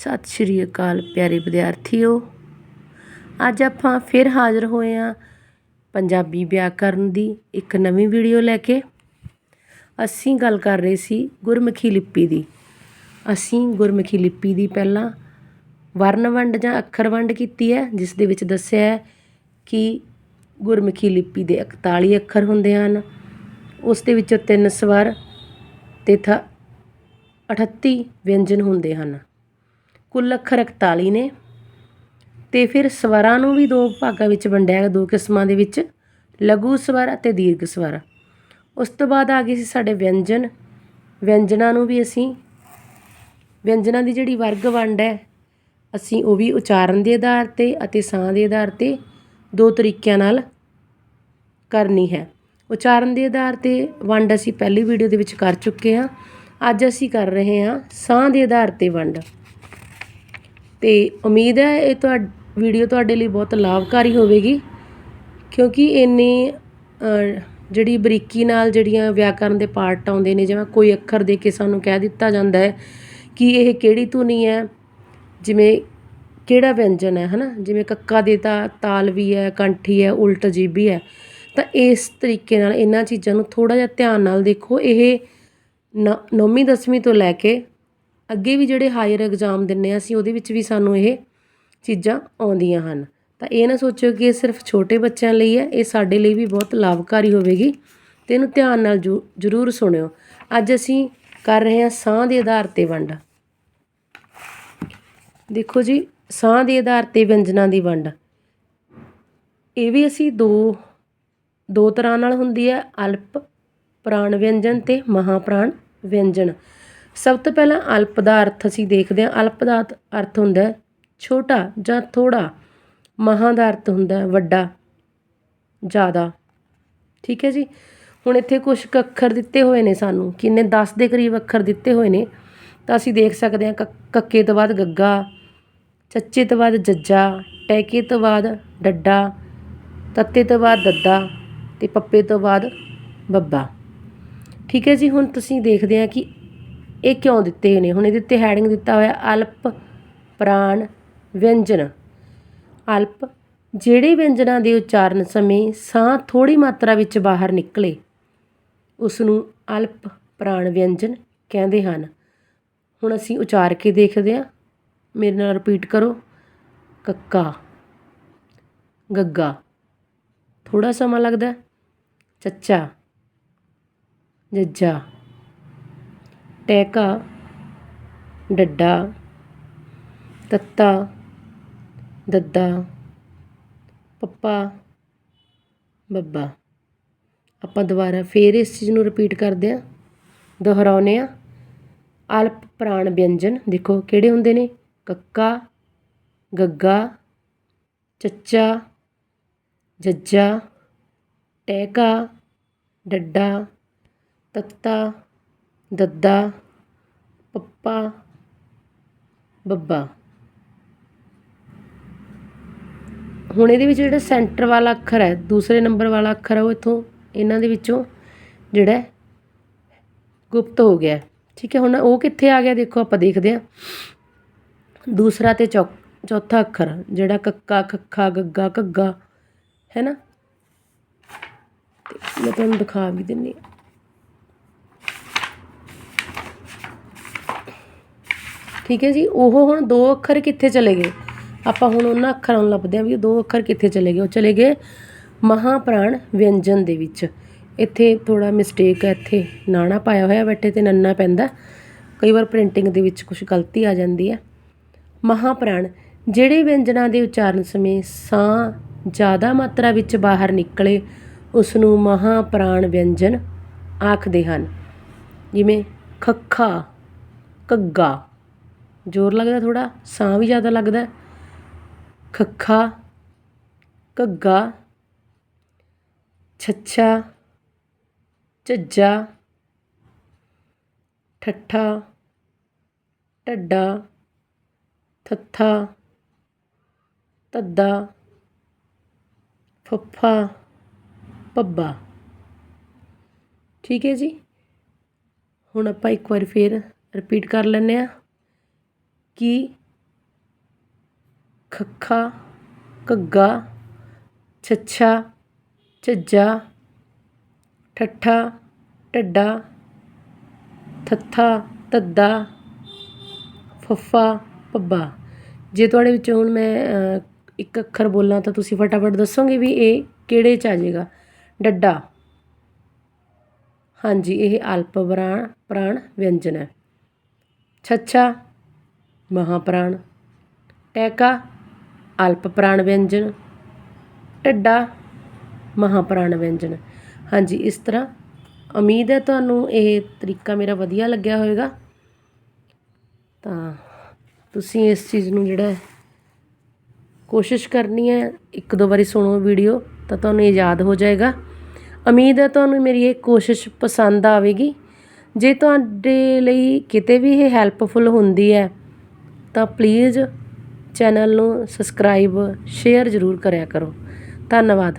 ਸਤਿ ਸ਼੍ਰੀ ਅਕਾਲ ਪਿਆਰੇ ਵਿਦਿਆਰਥੀਓ। ਅੱਜ ਆਪਾਂ ਫਿਰ ਹਾਜ਼ਰ ਹੋਏ ਹਾਂ ਪੰਜਾਬੀ ਵਿਆਕਰਨ ਦੀ ਇੱਕ ਨਵੀਂ ਵੀਡੀਓ ਲੈ ਕੇ। ਅਸੀਂ ਗੱਲ ਕਰ ਰਹੇ ਸੀ ਗੁਰਮੁਖੀ ਲਿਪੀ ਦੀ। ਅਸੀਂ ਗੁਰਮੁਖੀ ਲਿਪੀ ਦੀ ਪਹਿਲਾਂ ਵਰਨ ਵੰਡ ਜਾਂ ਅੱਖਰ ਵੰਡ ਕੀਤੀ ਹੈ, ਜਿਸ ਦੇ ਵਿੱਚ ਦੱਸਿਆ ਹੈ ਕਿ ਗੁਰਮੁਖੀ ਲਿਪੀ ਦੇ 41 ਅੱਖਰ ਹੁੰਦੇ ਹਨ। ਉਸ ਦੇ ਵਿੱਚੋਂ ਤਿੰਨ ਸਵਰ ਤੇ ਥ 38 ਵਿਅੰਜਨ ਹੁੰਦੇ ਹਨ। ਕੁੱਲ ਅੱਖਰ 41 ਨੇ। ਤੇ ਫਿਰ ਸਵਰਾਂ ਨੂੰ ਵੀ ਦੋ ਭਾਗਾਂ ਵਿੱਚ ਵੰਡਿਆ ਗਿਆ ਦੋ ਕਿਸਮਾਂ ਦੇ ਵਿੱਚ, ਲਘੂ ਸਵਰ ਅਤੇ ਦੀਰਘ ਸਵਰ। ਉਸ ਤੋਂ ਬਾਅਦ ਆ ਗਏ ਸੀ ਸਾਡੇ ਵਿਅੰਜਨ। ਵਿਅੰਜਨਾਂ ਨੂੰ ਵੀ ਅਸੀਂ, ਵਿਅੰਜਨਾਂ ਦੀ ਜਿਹੜੀ ਵਰਗ ਵੰਡ ਹੈ, ਅਸੀਂ ਉਹ ਵੀ ਉਚਾਰਨ ਦੇ ਆਧਾਰ ਤੇ ਅਤੇ ਸਾਹ ਦੇ ਆਧਾਰ ਤੇ ਦੋ ਤਰੀਕਿਆਂ ਨਾਲ ਕਰਨੀ ਹੈ। ਉਚਾਰਨ ਦੇ ਆਧਾਰ ਤੇ ਵੰਡ ਅਸੀਂ ਪਹਿਲੀ ਵੀਡੀਓ ਦੇ ਵਿੱਚ ਕਰ ਚੁੱਕੇ ਹਾਂ। ਅੱਜ ਅਸੀਂ ਕਰ ਰਹੇ ਹਾਂ ਸਾਹ ਦੇ ਆਧਾਰ ਤੇ ਵੰਡ। ਅਤੇ ਉਮੀਦ ਹੈ ਇਹ ਤੁਹਾ ਵੀਡੀਓ ਤੁਹਾਡੇ ਲਈ ਬਹੁਤ ਲਾਭਕਾਰੀ ਹੋਵੇਗੀ, ਕਿਉਂਕਿ ਇੰਨੀ ਜਿਹੜੀ ਬਰੀਕੀ ਨਾਲ ਜਿਹੜੀਆਂ ਵਿਆਕਰਨ ਦੇ ਪਾਰਟ ਆਉਂਦੇ ਨੇ, ਜਿਵੇਂ ਕੋਈ ਅੱਖਰ ਦੇ ਕੇ ਸਾਨੂੰ ਕਹਿ ਦਿੱਤਾ ਜਾਂਦਾ ਹੈ ਕਿ ਇਹ ਕਿਹੜੀ ਧੁਨੀ ਹੈ, ਜਿਵੇਂ ਕਿਹੜਾ ਵਿਅੰਜਨ ਹੈ, ਹਨਾ? ਜਿਵੇਂ ਕੱਕਾ ਦੇ ਤਾਂ ਤਾਲ ਵੀ ਹੈ, ਕੰਠੀ ਹੈ, ਉਲਟ ਜੀਬੀ ਹੈ, ਤਾਂ ਇਸ ਤਰੀਕੇ ਨਾਲ ਇਹਨਾਂ ਚੀਜ਼ਾਂ ਨੂੰ ਥੋੜ੍ਹਾ ਜਿਹਾ ਧਿਆਨ ਨਾਲ ਦੇਖੋ, ਇਹ ਨੌਵੀਂ, ਦਸਵੀਂ ਤੋਂ ਲੈ ਕੇ ਅੱਗੇ ਵੀ ਜਿਹੜੇ ਹਾਇਰ ਐਗਜ਼ਾਮ ਦਿੰਨੇ ਆ ਅਸੀਂ, ਉਹਦੇ ਵਿੱਚ ਵੀ ਸਾਨੂੰ ਇਹ ਚੀਜ਼ਾਂ ਆਉਂਦੀਆਂ ਹਨ। ਤਾਂ ਇਹ ਨਾ ਸੋਚਿਓ ਕਿ ਇਹ ਸਿਰਫ ਛੋਟੇ ਬੱਚਿਆਂ ਲਈ ਹੈ, ਇਹ ਸਾਡੇ ਲਈ ਵੀ ਬਹੁਤ ਲਾਭਕਾਰੀ ਹੋਵੇਗੀ। ਤੇ ਇਹਨੂੰ ਧਿਆਨ ਨਾਲ ਜ਼ੂ- ਜ਼ਰੂਰ ਸੁਣਿਓ। ਅੱਜ ਅਸੀਂ ਕਰ ਰਹੇ ਹਾਂ ਸਾਹ ਦੇ ਆਧਾਰ ਤੇ ਵੰਡ। ਦੇਖੋ ਜੀ, ਸਾਹ ਦੇ ਆਧਾਰ ਤੇ ਵਿਅੰਜਨਾਂ ਦੀ ਵੰਡ। ਇਹ ਵੀ ਅਸੀਂ ਦੋ ਦੋ ਤਰ੍ਹਾਂ ਨਾਲ ਹੁੰਦੀ ਹੈ, ਅਲਪ ਪ੍ਰਾਣ ਵਿਅੰਜਨ ਤੇ ਮਹਾਪ੍ਰਾਣ ਵਿਅੰਜਨ। ਸਭ ਤੋਂ ਪਹਿਲਾਂ ਅਲਪ ਦਾ ਅਰਥ ਅਸੀਂ ਦੇਖਦੇ ਹਾਂ। ਅਲਪ ਦਾ ਅਰਥ- ਹੁੰਦਾ ਛੋਟਾ ਜਾਂ ਥੋੜਾ ਮਹਾਂ ਦਾ ਅਰਥ ਹੁੰਦਾ ਵੱਡਾ, ਜ਼ਿਆਦਾ। ਠੀਕ ਹੈ ਜੀ? ਹੁਣ ਇੱਥੇ ਕੁਝ ਕੁ ਅੱਖਰ ਦਿੱਤੇ ਹੋਏ ਨੇ ਸਾਨੂੰ। ਕਿੰਨੇ 10 ਦੇ ਕਰੀਬ ਅੱਖਰ ਦਿੱਤੇ ਹੋਏ ਨੇ। ਤਾਂ ਅਸੀਂ ਦੇਖ ਸਕਦੇ ਹਾਂ ਕੱਕੇ ਤੋਂ ਬਾਅਦ ਗੱਗਾ, ਚੱਚੇ ਤੋਂ ਬਾਅਦ ਜੱਜਾ, ਟੈਕੇ ਤੋਂ ਬਾਅਦ ਡੱਡਾ, ਤੱਤੇ ਤੋਂ ਬਾਅਦ ਦੱਦਾ ਤੇ ਪੱਪੇ ਤੋਂ ਬਾਅਦ ਬੱਬਾ। ਠੀਕ ਹੈ ਜੀ? ਹੁਣ ਤੁਸੀਂ ਦੇਖਦੇ ਆ ਕਿ ਇਹ ਕਿਉਂ ਦਿੱਤੇ ਹੋਏ ਨੇ? ਹੁਣ ਇਹਦੇ ਉੱਤੇ ਹੈਡਿੰਗ ਦਿੱਤਾ ਹੋਇਆ, ਅਲਪ ਪ੍ਰਾਣ ਵਿਅੰਜਨ। ਅਲਪ, ਜਿਹੜੇ ਵਿਅੰਜਨਾਂ ਦੇ ਉਚਾਰਨ ਸਮੇਂ ਸਾਹ ਥੋੜੀ ਮਾਤਰਾ ਵਿੱਚ ਬਾਹਰ ਨਿਕਲੇ ਉਸ ਨੂੰ ਅਲਪ ਪ੍ਰਾਣ ਵਿਅੰਜਨ ਕਹਿੰਦੇ ਹਨ। ਹੁਣ ਅਸੀਂ ਉਚਾਰ ਕੇ ਦੇਖਦੇ ਹਾਂ। ਮੇਰੇ ਨਾਲ ਰਿਪੀਟ ਕਰੋ। ਕੱਕਾ, ਗੱਗਾ। ਥੋੜਾ ਸਮਾਂ ਲੱਗਦਾ ਚੱਚਾ, ਜੱਜਾ। ਟੈਕਾ, ਡੱਡਾ, ਤੱਤਾ, ਦੱਦਾ, ਪੱਪਾ, ਬੱਬਾ। ਆਪਾਂ ਦੁਬਾਰਾ ਫਿਰ ਇਸ ਚੀਜ਼ ਨੂੰ ਰਿਪੀਟ ਕਰਦੇ ਹਾਂ। ਦੁਹਰਾਉਂਦੇ ਹਾਂ। ਅਲਪ ਪ੍ਰਾਣ ਵਿਅੰਜਨ, ਦੇਖੋ ਕਿਹੜੇ ਹੁੰਦੇ ਨੇ? ਕੱਕਾ, ਗੱਗਾ, ਚੱਚਾ, ਜੱਜਾ, ਟੈਕਾ, ਡੱਡਾ, ਤੱਤਾ ਦੱਦਾ, ਪੱਪਾ, ਬੱਬਾ। ਹੁਣ ਇਹਦੇ ਵਿੱਚ ਜਿਹੜਾ ਸੈਂਟਰ ਵਾਲਾ ਅੱਖਰ ਹੈ, ਦੂਸਰੇ ਨੰਬਰ ਵਾਲਾ ਅੱਖਰ ਹੈ, ਉਹ ਇੱਥੋਂ ਇਹਨਾਂ ਦੇ ਵਿੱਚੋਂ ਜਿਹੜਾ ਗੁਪਤ ਹੋ ਗਿਆ ਠੀਕ ਹੈ, ਹੁਣ ਉਹ ਕਿੱਥੇ ਆ ਗਿਆ ਦੇਖੋ, ਆਪਾਂ ਦੇਖਦੇ ਹਾਂ। ਦੂਸਰਾ ਤੇ ਚੌ, ਚੌਥਾ ਅੱਖਰ, ਜਿਹੜਾ ਕੱਕਾ, ਖੱਖਾ, ਗੱਗਾ, ਘੱਗਾ, ਹੈ ਨਾ? ਮੈਂ ਤੁਹਾਨੂੰ ਦਿਖਾ ਵੀ ਦਿੰਨੀ ਹਾਂ। ਠੀਕ ਹੈ ਜੀ, ਉਹ ਹੁਣ ਦੋ ਅੱਖਰ ਕਿੱਥੇ ਚਲੇ ਗਏ? ਆਪਾਂ ਹੁਣ ਉਹਨਾਂ ਅੱਖਰਾਂ ਨੂੰ ਲੱਭਦੇ ਹਾਂ ਵੀ ਉਹ ਦੋ ਅੱਖਰ ਕਿੱਥੇ ਚਲੇ ਗਏ? ਉਹ ਚਲੇ ਗਏ ਮਹਾਪ੍ਰਾਣ ਵਿਅੰਜਨ ਦੇ ਵਿੱਚ। ਇੱਥੇ ਥੋੜਾ ਮਿਸਟੇਕ ਹੈ, ਇੱਥੇ ਨਾਣਾ ਪਾਇਆ ਹੋਇਆ ਬੈਠੇ ਤੇ ਨੰਨਾ ਪੈਂਦਾ। ਕਈ ਵਾਰ ਪ੍ਰਿੰਟਿੰਗ ਦੇ ਵਿੱਚ ਕੁਝ ਗਲਤੀ ਆ ਜਾਂਦੀ ਹੈ। ਮਹਾਪ੍ਰਾਣ, ਜਿਹੜੇ ਵਿਅੰਜਨਾਂ ਦੇ ਉਚਾਰਨ ਸਮੇਂ ਸਾਹ ਜ਼ਿਆਦਾ ਮਾਤਰਾ ਵਿੱਚ ਬਾਹਰ ਨਿਕਲੇ ਉਸ ਨੂੰ ਮਹਾਪ੍ਰਾਣ ਵਿਅੰਜਨ ਆਖਦੇ ਹਨ। ਜਿਵੇਂ ਖੱਖਾ ਕੱਗਾ ਜ਼ੋਰ ਲੱਗਦਾ ਥੋੜ੍ਹਾ, ਸਾਹ ਵੀ ਜ਼ਿਆਦਾ ਲੱਗਦਾ। ਖੱਖਾ, ਘੱਗਾ, ਛੱਛਾ ਝੱਜਾ ਠੱਠਾ, ਢੱਡਾ, ਥੱਥਾ, ਧੱਦਾ, ਫੱਫਾ, ਭੱਬਾ। ਠੀਕ ਹੈ ਜੀ? ਹੁਣ ਆਪਾਂ ਇੱਕ ਵਾਰੀ ਫਿਰ ਰਿਪੀਟ ਕਰ ਲੈਂਦੇ ਹਾਂ। ਕਿ ਖੱਖਾ, ਘੱਗਾ, ਛੱਛਾ ਝੱਜਾ ਠੱਠਾ, ਢੱਡਾ, ਥੱਥਾ, ਧੱਦਾ, ਫੱਫਾ, ਭੱਬਾ। ਜੇ ਤੁਹਾਡੇ ਵਿੱਚੋਂ ਹੁਣ ਮੈਂ ਇੱਕ ਅੱਖਰ ਬੋਲਾਂ ਤਾਂ ਤੁਸੀਂ ਫਟਾਫਟ ਦੱਸੋਗੇ ਵੀ ਇਹ ਕਿਹੜੇ ਚ ਆ ਜਾਏਗਾ? ਡੱਡਾ। ਹਾਂਜੀ, ਇਹ ਅਲਪ ਪ੍ਰਾਣ ਵਿਅੰਜਨ ਹੈ। ਛੱਛਾ ਮਹਾਂਪਰਾਣ। ਟੈਕਾ, ਅਲਪ ਪ੍ਰਾਣ ਵਿਅੰਜਨ। ਢੱਡਾ, ਮਹਾਂਪਰਾਣ ਵਿਅੰਜਨ। ਹਾਂਜੀ, ਇਸ ਤਰ੍ਹਾਂ। ਉਮੀਦ ਹੈ ਤੁਹਾਨੂੰ ਇਹ ਤਰੀਕਾ ਮੇਰਾ ਵਧੀਆ ਲੱਗਿਆ ਹੋਵੇਗਾ। ਤਾਂ ਤੁਸੀਂ ਇਸ ਚੀਜ਼ ਨੂੰ ਜਿਹੜਾ ਕੋਸ਼ਿਸ਼ ਕਰਨੀ ਹੈ, ਇੱਕ ਦੋ ਵਾਰੀ ਸੁਣੋ ਵੀਡੀਓ, ਤਾਂ ਤੁਹਾਨੂੰ ਇਹ ਯਾਦ ਹੋ ਜਾਏਗਾ। ਉਮੀਦ ਹੈ ਤੁਹਾਨੂੰ ਮੇਰੀ ਇਹ ਕੋਸ਼ਿਸ਼ ਪਸੰਦ ਆਵੇਗੀ। ਜੇ ਤੁਹਾਡੇ ਲਈ ਕਿਤੇ ਵੀ ਇਹ ਹੈਲਪਫੁਲ ਹੁੰਦੀ ਹੈ ਤਾਂ ਪਲੀਜ਼ ਚੈਨਲ ਨੂੰ ਸਬਸਕ੍ਰਾਈਬ ਸ਼ੇਅਰ ਜ਼ਰੂਰ ਕਰਿਆ ਕਰੋ। ਧੰਨਵਾਦ।